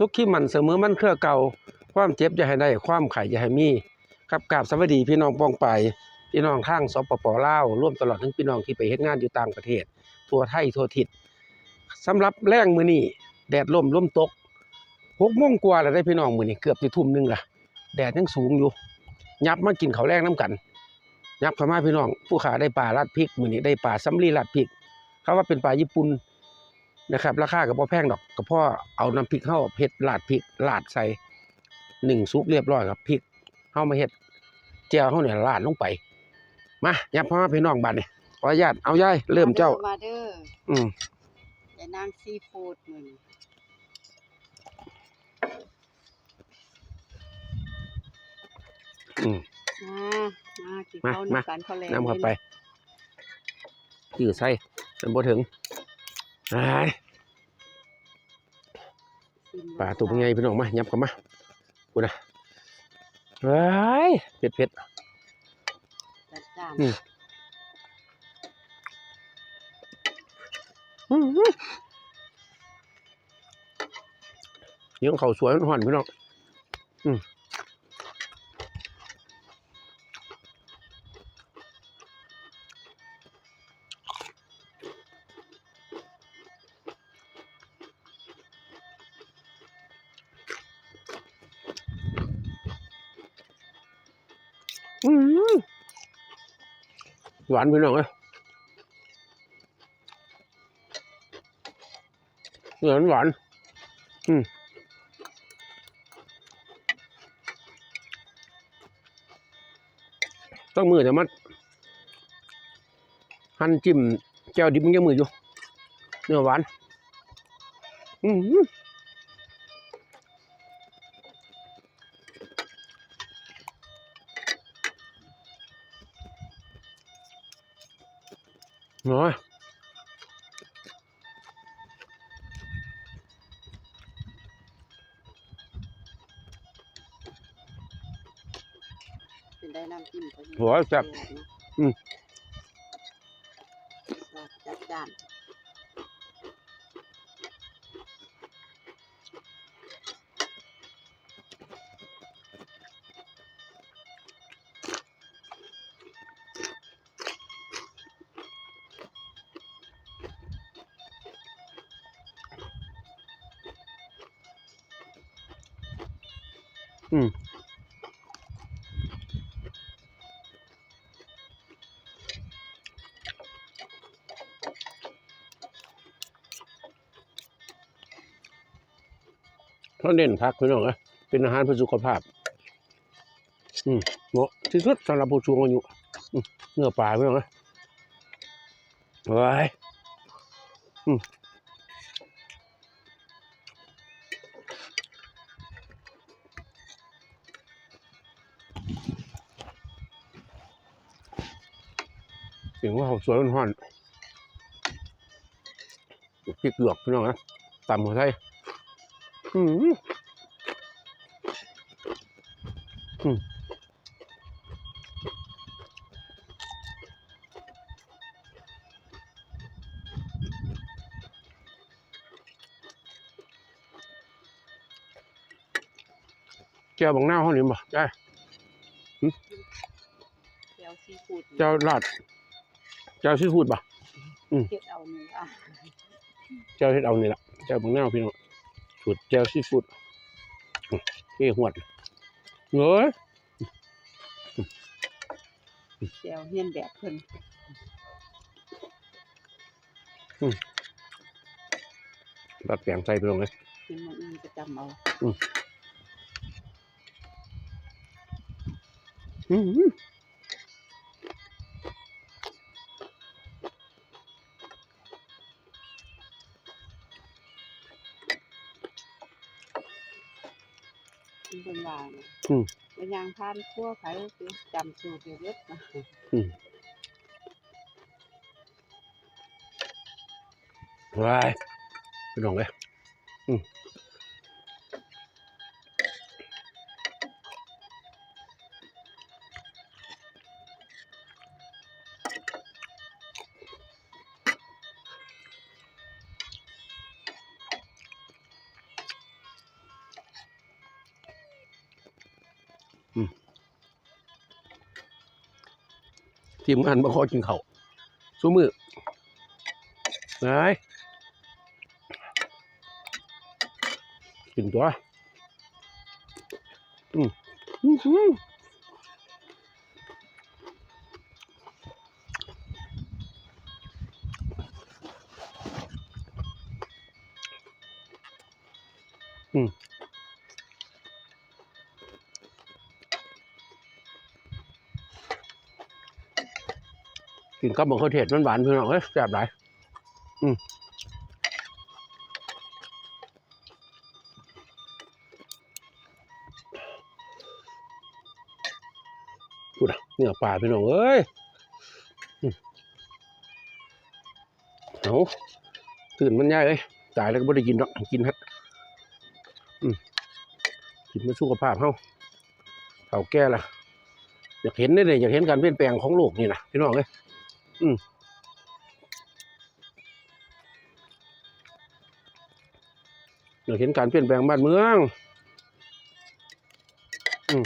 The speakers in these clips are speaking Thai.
สุขขี้มันเสมอมันเครือเก่า ความเจ็บอย่าให้ได้ ความไข่อย่าให้มีครับกราบสวัสดีพี่น้องปองไป พี่น้องทางสปปลาวร่วมตลอดถึงพี่น้องที่ไปเฮ็ดงานอยู่ต่างประเทศ ทั่วไทยทั่วทิศสำหรับแรงมือนี้แดดล่มลมตก6โมงกว่าแล้วได้พี่น้องมือนี้เกือบสิทุ่มหนึงละแดดยังสูงอยู่ยับมากินเขาแรงน้ำกัน ยับข้ามาพี่น้อง ผู้ขาได้ปลาลัดพริกมือนี้ได้ปลาสำลีลัดพริก เขาว่าเป็นปลาญี่ปุ่น นะครับ ราคาก็บ่แพงดอกก็เพราะเอาน้ำพริกเฮาเผ็ดลาดพริกลาดใส่หนึ่งซุปเรียบร้อยครับพริกเฮามาเฮ็ดแจ่วเฮาเนี่ยลาดลงไป มายับเข้ามาพี่น้องบัดนี้ขออนุญาตเอายายเริ่มเจ้ามาเด้ออืมอย่านางซีฟู้ดมื้อนี้อืมมามากินมาข้าวมานำกันข้าวแรงน้ำเข้าไปยืดใส่มันบ่ถึงอ้ายชิม ปลาตัวเป็นไงพี่น้องมายับเข้ามากูนะเฮ้ยเผ็ดเผ็ดจัดจ้านอืมอื้อหือเดี๋ยวเขาสวยหอนพี่น้องอืม หวานพี่น้องเอ้ยหวานหวานอืมต้องมือแต่มันหั่นจิ้มแก้วดิบมันยังมืออยู่เนื้อหวาน อือ น้อยเป็นได้น้ำจิ้มพอดีหัวแซ่บ อืม อืมเขาเน้นพักพี่น้องนะเป็นอาหารเพื่อสุขภาพ อืมเหมาะที่สุดสำหรับผู้สูงอายุเนื้อปลาพี่น้องนะไว้ยอืม เสียงว่าเขาสวยมันห่อนพริกหยวกพี่น้องนะตำหัวไทยอืมอืมเจ้าบังหน้าห้องนี้บ่ได้แก้วซีฟู้ดเจ้าลาด เจ้าซีฟู้ดบ่เฮ็ดเอาเนื้อเจ้าเฮ็ดเอานี่ล่ะเจ้าบังหน้าพี่น้องสูตรเจ้าซีฟู้ดอืมเฮ้หวดเอ้ยแก้วเฮียนแบบเพิ่นตัดแปลงใส่ไปลงเลยกินมื้ออื่นก็จำเอาอืม เพิ่นว่านะอืม เป็นย่างพานคั่วไผสิจำสูตรอยู่เบิดนะว้ายไปลงเลยอืม ทีมงานมาขอกินข้าวสู้มือไหนกินตัวอืมอื้อ กินกับมะเขือเทศมันหวานๆพี่น้องเอ้ยแซ่บหลายอืมพูดอะเนื้อปลาพี่น้องเอ้ยเอาตื่นมันย่ายเลยตายแล้วก็ไม่ได้กินหรอกกินฮะอืมกินมาสุขภาพเฮาเฒ่าแก่ละอยากเห็นได้เลยอยากเห็นการเปลี่ยนแปลงของโลกนี่นะพี่น้องเอ้ย อยากเห็นการเปลี่ยนแปลงบ้านเมือง อืม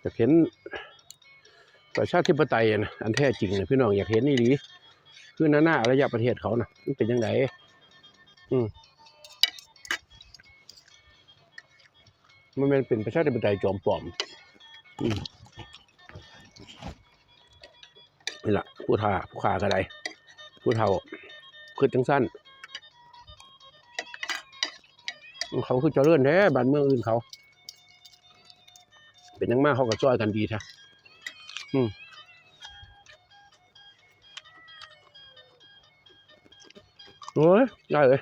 อยากเห็นประชาธิปไตยนะอันแท้จริงนะพี่น้องอยากเห็นนี่ดีคือหน้าหน้าอารยประเทศเขานะมันเป็นยังไงอืม มันเป็นประชาธิปไตยจอมปลอมนี่แหละผู้ท่าผู้ขากระไดผู้เฒ่าคือจังสั้น เขาคือเจริญแท้บ้านเมืองอื่นเขา เป็นยังมากเขาก็จ้อยกันดีท่ะอืมโอ้ยได้เลย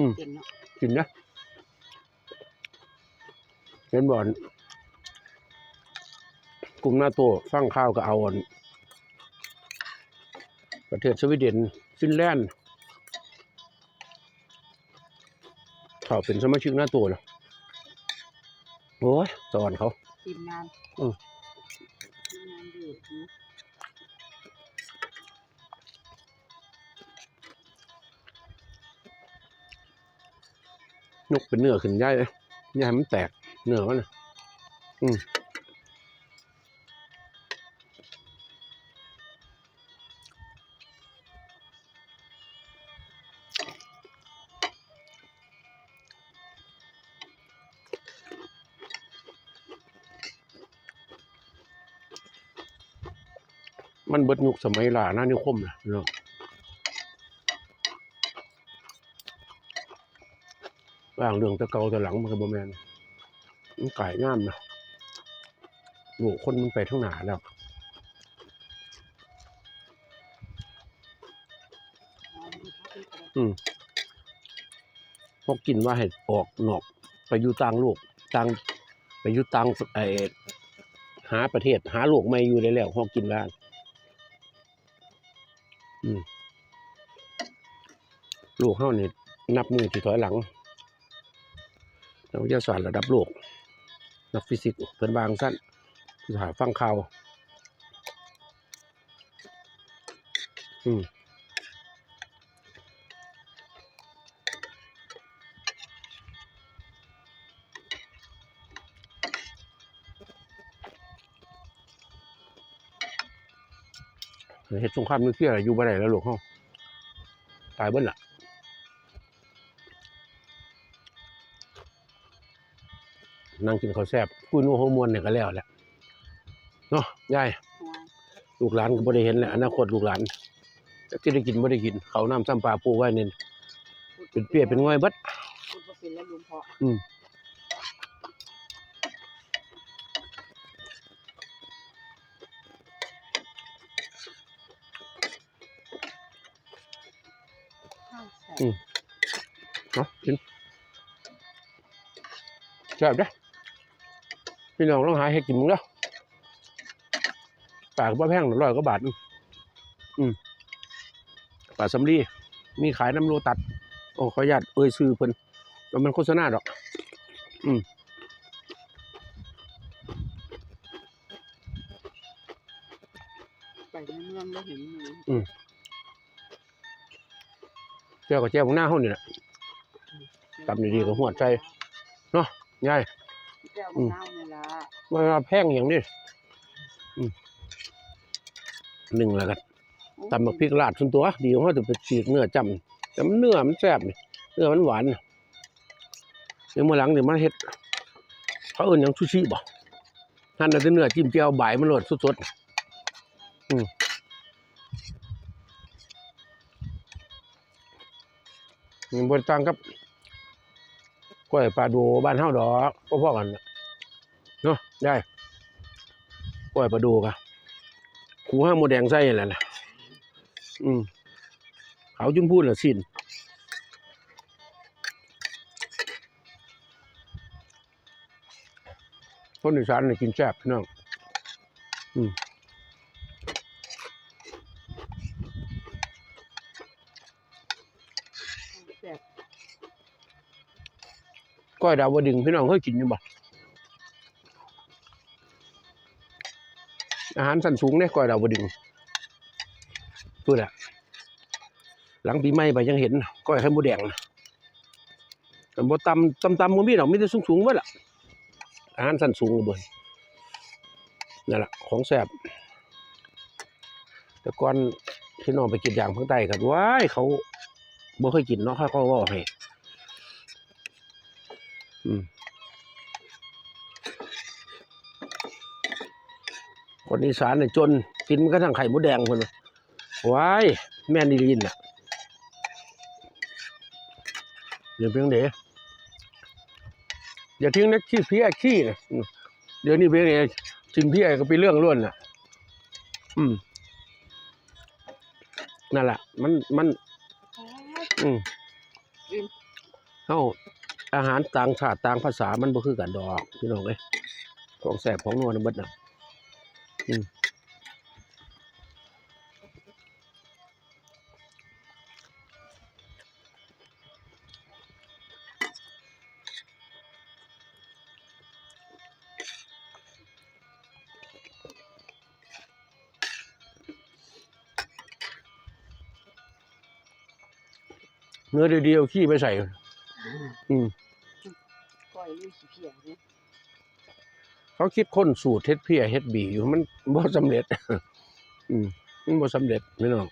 อืมกินเนาะกินนะเห็นบ่อนกลุ่มหน้าโตัวฟังข้าวก็เอาอันประเทศสวีเดนฟินแลนด์เขาเป็นสมาชิกหน้าโตัวแล้วโอ้ยสอนเขา ทีมงานอืม ยกเป็นเนื้อขึ้นย่ายเลยย่ายมันแตกเนื้อมันอืมมันเบิดยุคสมัยลาหน้านิคมนะเนาะ ว่างเรื่องตะเกาตะหลังมันก็บ่แมนมันกายงามนะโอ้คนมันไปทั้งหนาแล้วอืมพวกกินว่าให้ออกนอกไปอยู่ต่างโลกต่างไปอยู่ต่างไอหาประเทศ หาโลกไม่อยู่ได้แล้วพวกกินว่าอืมโลกเฮานี่นับมือที่ถอยหลัง นักวิทยาศาสตร์ระดับโลก นักฟิสิกส์เพิ่อนบางสั้นสถาฟังข่าวอืมเฮ็ดสงครามนิวเคลียร์อยู่บ่ได้แล้วหลูกเฮาตายเบิดล่ะ นั่งกินข้าวแซ่บคุยนัวหัวมวนเนี่ยก็แล้วแหละเนาะยายหัวลูกหลานก็บ่ได้เห็นแหละอนาคตลูกหลานจักสิได้กินบ่ได้กินข้าวน้ำซ้ำปลาปูไว้นี่เป็นเปียเป็นง่อยเบิดพูดว่าเป็นแล้วลุงพออืมข้าวใส่อืมเนาะกินแซ่บเด้อ พี่น้องลองหาให้กินมึงเด้อปลาก็บ่แพงหรอกร้อยกว่าบาทนึงอืมปลาสำลีมีขายน้ำโลตัด โอ้ขออนุญาตเอ่ยชื่อเพิ่นว่ามันโฆษณาดอก อืมขอืมเจ้าก็เจ้าของหน้าห้องนี่แหละ ตำดีๆก็หวดใจยาย แก้วอืมะมนาวนี่ล่ะ มาแพงอย่างนี้อืมหนึ่งแล้วกันตำบักพริกลาดส่วนตัว ดีของเขาจะไปฉีกเนื้อจำแต่มันเนื้อมันแซ่บนี่เนื้อมันหวานน่ะเดี๋ยวเมื่อหลังเดี๋ยวมันเฮ็ดเขาเอิ้นหยังซูชิบ่นั่นน่ะแต่เนื้อจิ้มเจียวบ่ายมันโลดสดๆอืมมันบ่ต่างกับกล้วยปลาดูบ้านเฮาดอกพอๆกันน่ะ เนาะได้กล้วยปลาดูกะคูห้าโมแดงใส่นั่นแหละนะอืมเขาวจุนพูดละสิ้นคนอีสานนี่กินแซ่บพี่น้องแซ่บก้อยดาวดึงพี่น้องเคยกินอยู่บ่ อาหารสันสูงเนี่ยก้อยดาวดึงพูดอะหลังปีใหม่ไปยังเห็นก้อยไข่มดแดงนะแต่บ่ตำตำตำมันมีดอกมีแต่สูงสูงๆไว้ล่ะอาหารสันสูงเลยนั่นแหละของแซ่บแต่ก่อนพี่น้องไปกินอย่างข้างใต้กันว้ายเขาบ่เคยกินเนาะเขาก็ว่าให้อืม คนอีสานเนี่ยจนกินมันก็ทั้งไข่มดแดงคนน่ะว้ายแม่นดีลินอะเดี๋ยวเพียงเด๋อย่าทิ้งนักขี้เพี้ยขี้นะเดี๋ยวนี้เพียงเด๋ทิ้งเพี้ยก็เป็นเรื่องล้วนน่ะ อืมนั่นแหละมันมัน อืมเฮาอาหารต่างชาติต่างภาษามันบ่คือกันดอก พี่น้องเอ้ยของแซ่บของนัวนั่นเบิดน่ะ อืมเนื้อเดียวๆขี้ไปใส่ อืม ก้อยลุยขี้เพียงเนี่ย เขาคิดค้นสูตรเฮ็ดเพียเฮ็ดบีอยู่มันบ่สำเร็จ อืมมันบ่สำเร็จพี่น้อง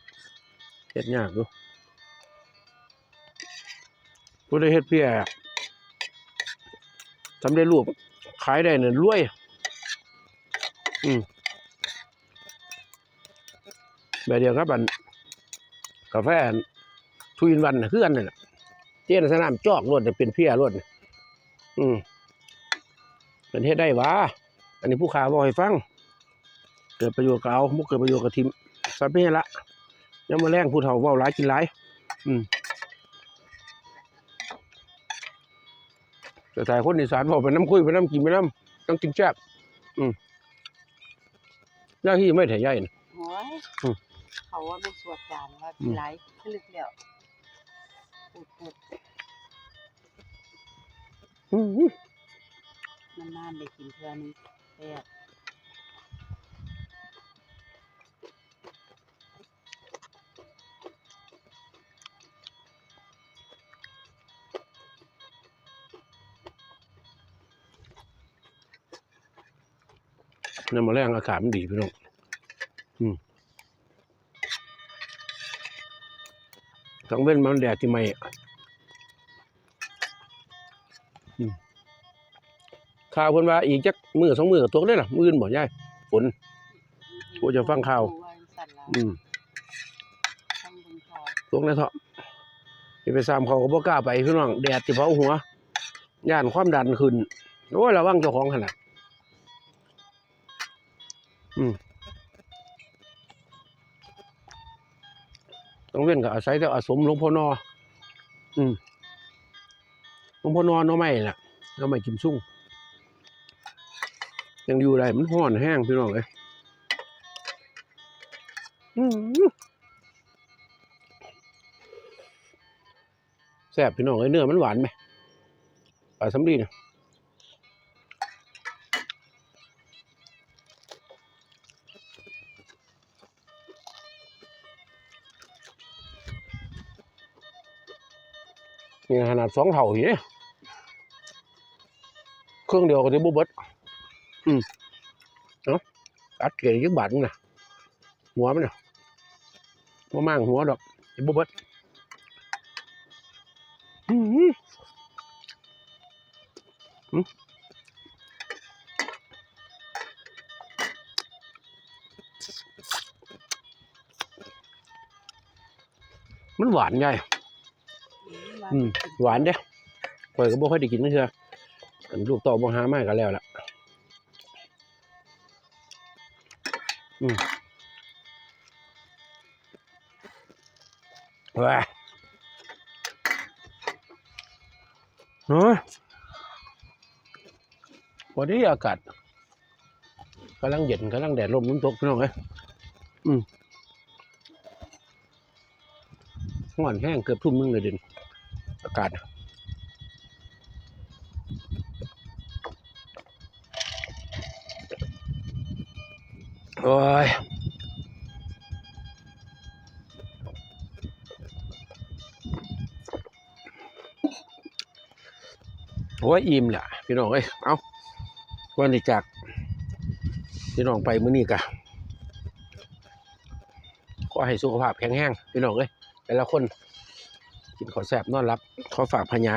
เฮ็ดยากอยู่ผู้ใดเฮ็ดเพียสำเร็จรูปขายได้เนี่ยรวย อืมแบบเดียวครับอันกาแฟทุยนวันน่ะคือนนั่นแหละเจนสนามจอกรวดเนี่ยเป็นเพียรวดน่ะอืม เป็นเฮ็ดได้หวะอันนี้ผู้ขาบอกให้ฟัง เกิดประโยชน์ก็เอาบ่เกิดประโยชน์ก็ทิมสัพเพละยังมาแรงผู้เฒ่าเว้าหลายกินหลาย อืมแต่ถ่ายคนอีสานบอกไปน้ำคุยไปน้ำกินไปน้ำต้องกินแซ่บอืมแล้วที่ไม่ถ่ายใหญ่นะ โอ้ยอืม เขาว่ามันสวดจานว่าอืมหลายผลึกแล้วปุดปุดอืม นานๆได้กินเทื่อนึงแซ่บน้ำมาแรงอากาศมันดีพี่น้องอืมต้องเว้นมันแดดที่ไม่อืม ข่าวเพิ่นว่าอีกจักมือสองมือก็ตกได้ล่ะมื้ออื่นบ่ยายฝนโอ้จะฟังข่าวว่าสั่นละอืมฟังเบิ่งข่าวตกในเถาะสิไปซ้ำเขาก็บ่กล้าไปพี่น้องแดดสิเผาหัวย่านความดันขึ้นโอ้ยระวังเจ้าของหั่นน่ะอืมต้องเว้นก็อาศัยแต่อาสมหลวงพ่อนอ อืมหลวงพ่อนอเนาะไม่น่ะเนาะไม่กิมซุ่ง ยังอยู่ไรมันห่อนแห้งพี่น้องเลยแซ่บพี่น้องเลยเนื้อมันหวานไหมปลาสำลีเนี่ยนี่ขนาดสองเท่าอยู่เนี่ยเครื่องเดียวก็จะบุบเบิด อืมเนาะอัดเกลี่ยยึกบาทนึงนะหัวมันน่ะบ่มั่งหัวดอกจะบุบเบิดอืมอืมอืมมันหวานไงอืมหวานเด้ข่อยก็บ่ค่อยได้กินนั่นเถอะอันลูกต่อบ่หาไมาก็แล้วล่ะ ว้าเฮ้ยวันนี้อากาศกำลังเย็นกำลังแดดลมน้ำตกพี่น้องเอ้ยอืมหวานแห้งเกือบทุ่มนึงเลยเดินอากาศ อ้ยโอ้ยอิ่มแหละพี่น้องเอ้ยเอาวันนี้จากพี่น้องไปมื้อนี้กะขอให้สุขภาพแข็งแรงพี่น้องเอ้ยแต่ละคนกินข้าวแซ่บนอนรับขอฝากพญา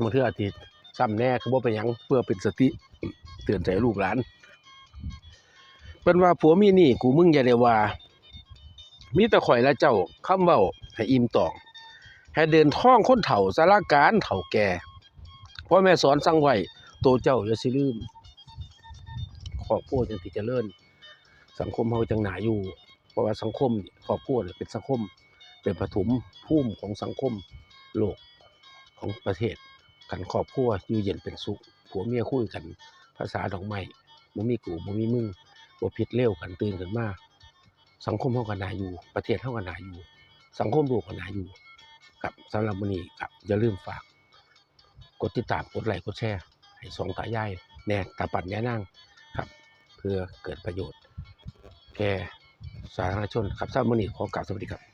มื่อเทื่ออาทิตย์ซ้ำแน่คือบ่เป็นยังเพื่อเป็นสติเตือนใจลูกหลาน เป็นว่าผัวมีหนี่กูมึงอย่าได้ว่า มีแต่ข่อยและเจ้าคำเว้าให้อิ่มตองให้เดินท่องคนเฒ่าสารการเฒ่าแก่พ่อแม่สอนสั่งไว้โตเจ้าอย่าสิลืมครอบครัวจังสิเจริญ สังคมเฮาจังหนาอยู่ เพราะว่าสังคมนี่ครอบครัวเนี่ยเป็นสังคม เป็นปฐมภูมิของสังคมโลกของประเทศกันครอบครัวอยู่เย็นเป็นสุขผัวเมียคุยกัน ภาษาดอกไม้บ่มีกูบ่มีมึง บ่ผิดเร็วกันตื่นกันมาสังคมเท่ากันนาอยู่ ประเทศเท่ากันนาอยู่ สังคมโลกกันนาอยู่กับสำหรับมื้อนี้ครับอย่าลืมฝาก กดติดตามกดไลค์กดแชร์ให้สองตายายแน่ตาปัดแน่นางครับ เพื่อเกิดประโยชน์ แก่สาธารณชนครับสำหรับวันนี้ขอกราบสวัสดีครับ